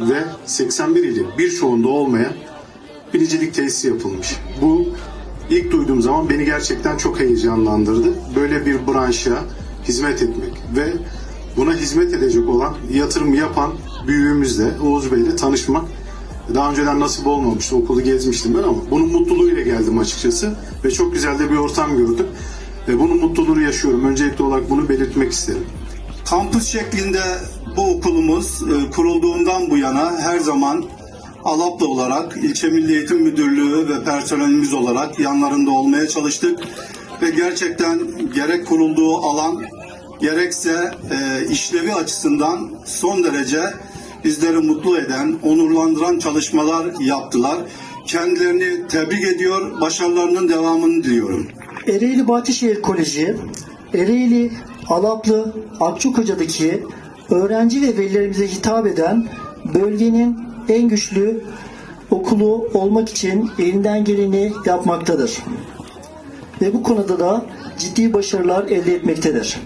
ve 81 ilin birçoğunda olmayan bilicilik tesisi yapılmış. Bu ilk duyduğum zaman beni gerçekten çok heyecanlandırdı. Böyle bir branşa hizmet etmek ve buna hizmet edecek olan, yatırım yapan büyüğümüzle, Oğuz Bey'le tanışmak daha önceden nasip olmamıştı. Okulu gezmiştim ben ama bunun mutluluğuyla geldim açıkçası ve çok güzel de bir ortam gördüm. Ve bunun mutluluğunu yaşıyorum. Öncelikli olarak bunu belirtmek isterim. Kampüs şeklinde bu okulumuz e, kurulduğundan bu yana her zaman Alaplı olarak ilçe Milli Eğitim Müdürlüğü ve personelimiz olarak yanlarında olmaya çalıştık ve gerçekten gerek kurulduğu alan gerekse e, işlevi açısından son derece bizleri mutlu eden, onurlandıran çalışmalar yaptılar. Kendilerini tebrik ediyor, başarılarının devamını diliyorum. Ereğli Bahçeşehir Koleji, Ereğli, Alaplı, Akçakoca'daki öğrenci ve velilerimize hitap eden bölgenin en güçlü okulu olmak için elinden geleni yapmaktadır. Ve bu konuda da ciddi başarılar elde etmektedir.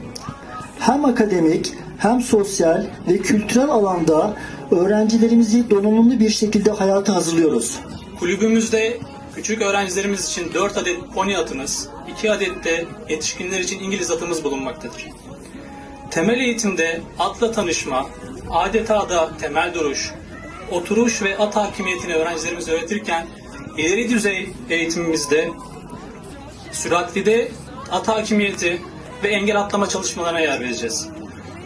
Hem akademik hem sosyal ve kültürel alanda öğrencilerimizi donanımlı bir şekilde hayata hazırlıyoruz. Kulübümüzde küçük öğrencilerimiz için 4 adet pony atımız, 2 adet de yetişkinler için İngiliz atımız bulunmaktadır. Temel eğitimde atla tanışma, adeta da temel duruş, oturuş ve at hakimiyetini öğrencilerimize öğretirken ileri düzey eğitimimizde süratlide at hakimiyeti ve engel atlama çalışmalarına yer vereceğiz.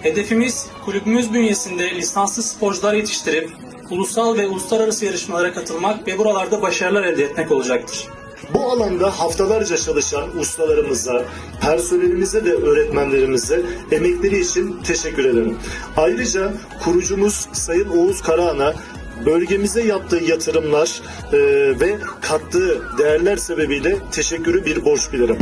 Hedefimiz kulübümüz bünyesinde lisanslı sporcular yetiştirip ulusal ve uluslararası yarışmalara katılmak ve buralarda başarılar elde etmek olacaktır. Bu alanda haftalarca çalışan ustalarımıza, personelimize ve öğretmenlerimize emekleri için teşekkür ederim. Ayrıca kurucumuz Sayın Oğuz Karahan'a bölgemize yaptığı yatırımlar e, ve kattığı değerler sebebiyle teşekkürü bir borç bilirim.